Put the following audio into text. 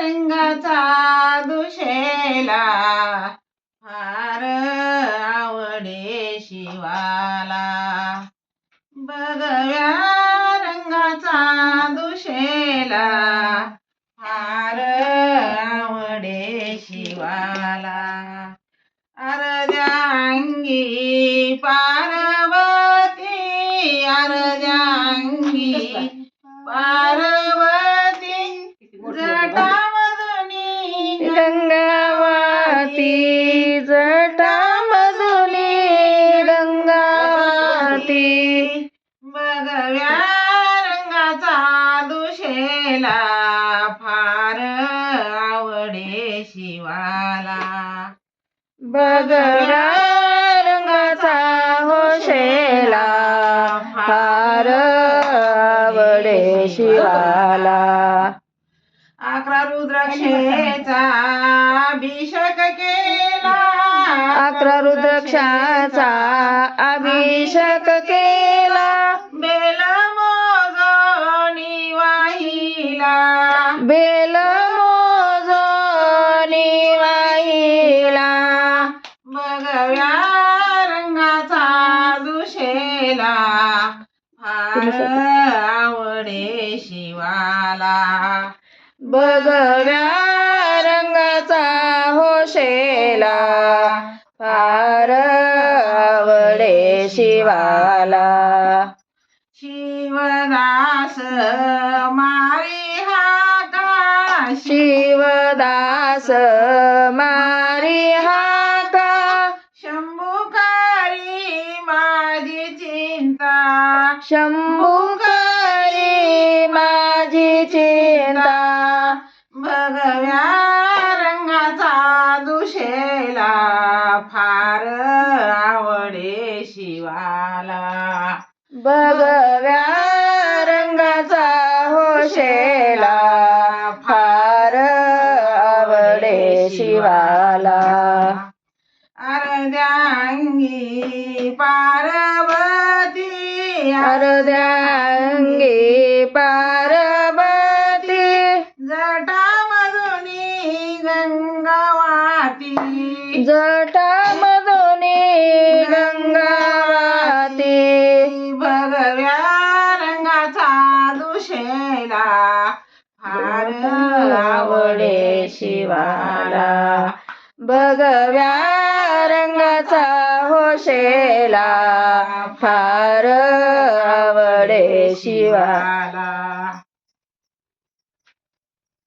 रंगाचा दुशेला फार आवडे शिवाला. बघव्या रंगाचा दुशेला फार आवडे शिवाला. अर्ध्या अंगी पार बघव्या रंगाचा दुशेला फार आवडे शिवाला. बगरा रंगाचा होशेला फार आवडे शिवाला. अकरा रुद्राक्षेचा अभिषेक केला. अकरा रुद्राक्षाचा अभिषेक केला. बेल मोजोनी वाहिला बघव्या रंगाचा दुशेला. फार आवडे शिवाला. बगव्या रंगाचा होशेला. फार आवडे शिवाला. शिवदास मारी हाका शिवदास मारी हाका शंभुकारी माझी चिंता शंभुकारी माझी चिंता. भगव्या रंगाचा दुशेला फार आवडे शिवाला. बगव्या रंगाचा होशेला फार आवडे शिवाला. अर्ध्यांगी पार्वती अर्ध्यांगी पार्वती जटामधुनी गंगावाती. जटा फार आवडे शिवाला. बघव्या रंगाचा होशेला. फार आवडे शिवा